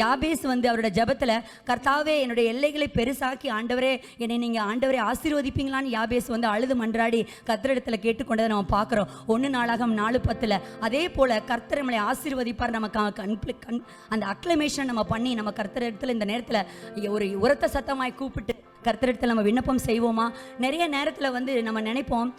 யாபேஸ் வந்து அவரோட ஜபத்தில் கர்த்தாவே என்னுடைய எல்லைகளை பெருசாக்கி ஆண்டவரே என்னை நீங்கள் ஆண்டவரே ஆசீர்வதிப்பீங்களான்னு யாபேஸ் வந்து அழுது மன்றாடி கத்திரிடத்தில் கேட்டுக்கொண்டதை நம்ம பார்க்குறோம். ஒன்று நாளாகம் நாலு பத்தில். அதே போல் கர்த்தர் நம்மளை ஆசீர்வதிப்பார். நம்ம கண் அந்த அக்ளமேஷன் நம்ம பண்ணி நம்ம கர்த்தர் இடத்துல இந்த நேரத்தில் ஒரு உரத்த சத்தமாய் கூப்பிட்டு கர்த்தரிடத்தில் நம்ம விண்ணப்பம் செய்வோமா? நிறைய நேரத்தில் வந்து நம்ம நினைப்போம்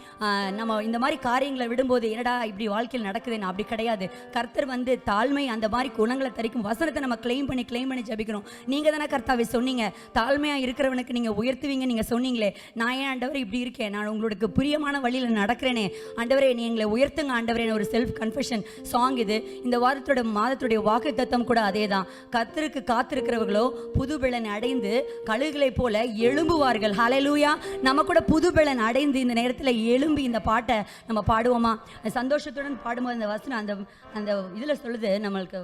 நம்ம இந்த மாதிரி காரியங்களை விடும்போது என்னடா இப்படி வாழ்க்கையில் நடக்குதுன்னு? அப்படி கிடையாது. கர்த்தர் வந்து தாழ்மை அந்த மாதிரி குணங்களை தரிக்கும் வசனத்தை நம்ம க்ளைம் பண்ணி கிளைம் பண்ணி ஜபிக்கணும். நீங்கள் தானே கர்த்தாவை சொன்னீங்க தாழ்மையாக இருக்கிறவனுக்கு நீங்கள் உயர்த்துவீங்க நீங்கள் சொன்னீங்களே. நான் ஏன் ஆண்டவர் இப்படி இருக்கேன்? நான் உங்களுக்கு பிரியமான வழியில் நடக்கிறேனே. ஆண்டவரே நீ எங்களை உயர்த்துங்க ஆண்டவரே ஒரு செல்ஃப் கன்ஃபெஷன் சாங் இது. இந்த வாரத்தோட மாதத்துடைய வாக்கு தத்தம் கூட அதே தான் கர்த்தருக்கு காத்திருக்கிறவர்களோ புது பெலன் அடைந்து கழுகுகளை போல எழும்புவார்கள். ஹலலூயா நம்ம கூட புதுபலன் அடைந்து இந்த நேரத்தில் எழும்பி இந்த பாட்டை நம்ம பாடுவோமா? சந்தோஷத்துடன் பாடும்போது அந்த வசனம் அந்த அந்த இதில் சொல்லுது நம்மளுக்கு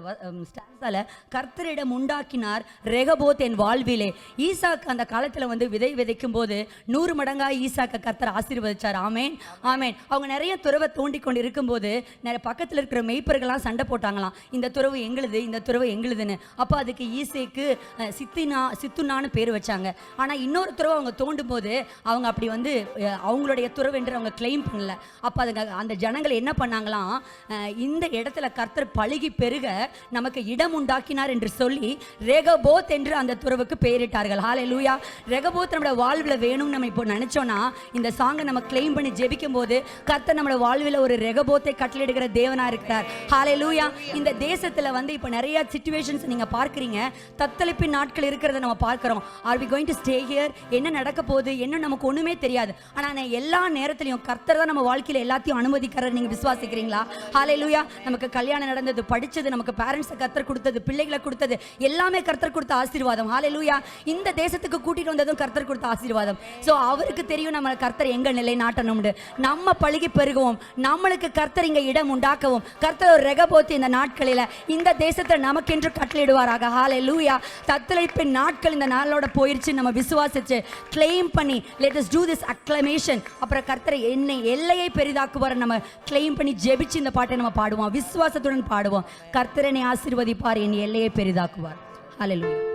ஸ்டான்ஸால கர்த்தரிடம் உண்டாக்கினார் ரெகபோத் என் வாழ்விலே. ஈசாக்கு அந்த காலத்தில் வந்து விதை விதைக்கும் போது நூறு மடங்காக ஈசாக்க கர்த்தர் ஆசீர்வதிச்சார். ஆமேன். ஆமேன். அவங்க நிறைய துறவை தோண்டி கொண்டு இருக்கும்போது நிறைய பக்கத்தில் இருக்கிற மெய்ப்பர்கள்லாம் சண்டை போட்டாங்களாம். இந்த துறவு எங்களுது இந்த துறவு எங்களுதுன்னு. அப்போ அதுக்கு ஈசேக்கு சித்தினா சித்துனான்னு பேர் வச்சாங்க. ஆனால் இன்னொரு துறவை அவங்க தோண்டும் போது அவங்க அப்படி வந்து அவங்களுடைய துறவு என்று அவங்க கிளைம் பண்ணல. அப்போ அதுங்க அந்த ஜனங்கள் என்ன பண்ணாங்களாம் இந்த இடத்துல கர்த்தர் பழுகி பெருக நமக்கு இடம் உண்டாக்கினார் என்று சொல்லி ரெகபோத் என்று அந்த துறவுக்கு பெயரிட்டார்கள். ஹாலே லூயா ரெகபோத் நம்மளோட வாழ்வில் வேணும்னு நம்ம இப்போ நினச்சோன்னா இந்த சாங்கை நம்ம கிளைம் பண்ணி ஜெபிக்கும் போது கர்த்தர் நம்மளோட வாழ்வில் ஒரு ரெகபோத்தை கட்டளிடுகிற தேவனாக இருக்கிறார். ஹாலே லூயா இந்த தேசத்தில் வந்து இப்போ நிறைய சுச்சுவேஷன்ஸ் நீங்கள் பார்க்குறீங்க தத்தளிப்பின் நாட்கள் இருக்கிறத நம்ம பார்க்குறோம். Are we going to stay here என்ன நடக்க போகுது என்ன நமக்கு ஒண்ணுமே தெரியாது. ஆனா நான் எல்லா நேரத்திலையும் கர்த்தர் தான் நம்ம வாழ்க்கையில எல்லாத்தையும் அனுமதிக்கிறார் நீங்க விசுவாசிக்கிறீங்களா? ஹாலே லூயா நமக்கு கல்யாணம் நடந்தது படிச்சது நமக்கு பேரண்ட்ஸை கர்த்தர் கொடுத்தது பிள்ளைகளை கொடுத்தது எல்லாமே கர்த்தர் கொடுத்த ஆசீர்வாதம். ஹாலே லூயா இந்த தேசத்துக்கு கூட்டிட்டு வந்ததும் கர்த்தர் கொடுத்த ஆசீர்வாதம். ஸோ அவருக்கு தெரியும் நம்ம கர்த்தர் எங்க நிலை நாட்டணும்னு நம்ம பழுகி பெருகுவோம். நம்மளுக்கு கர்த்தர் இங்க இடம் உண்டாக்கவும். கர்த்தர் ஒரு ரெகபோத்து இந்த நாட்களில இந்த தேசத்தை நமக்கென்று கட்டளிடுவாராக ஹாலே லூயா தத்தளிப்பின் நாட்கள் இந்த நாளோட போயிருச்சு நம்ம விசுவாசிச்சு கிளைம் பண்ணி let is do this acclamation அப்புறம் கர்த்தரை என்னை எல்லையை பெரிதாக்குவார் நம்ம கிளைம் பண்ணி ஜெபிச்சு இந்த பாட்டை நம்ம பாடுவோம். விசுவாசத்துடன் பாடுவோம். கர்த்தரனை ஆசீர்வதிப்பார் என் எல்லையை பெரிதாக்குவார். ஹலோ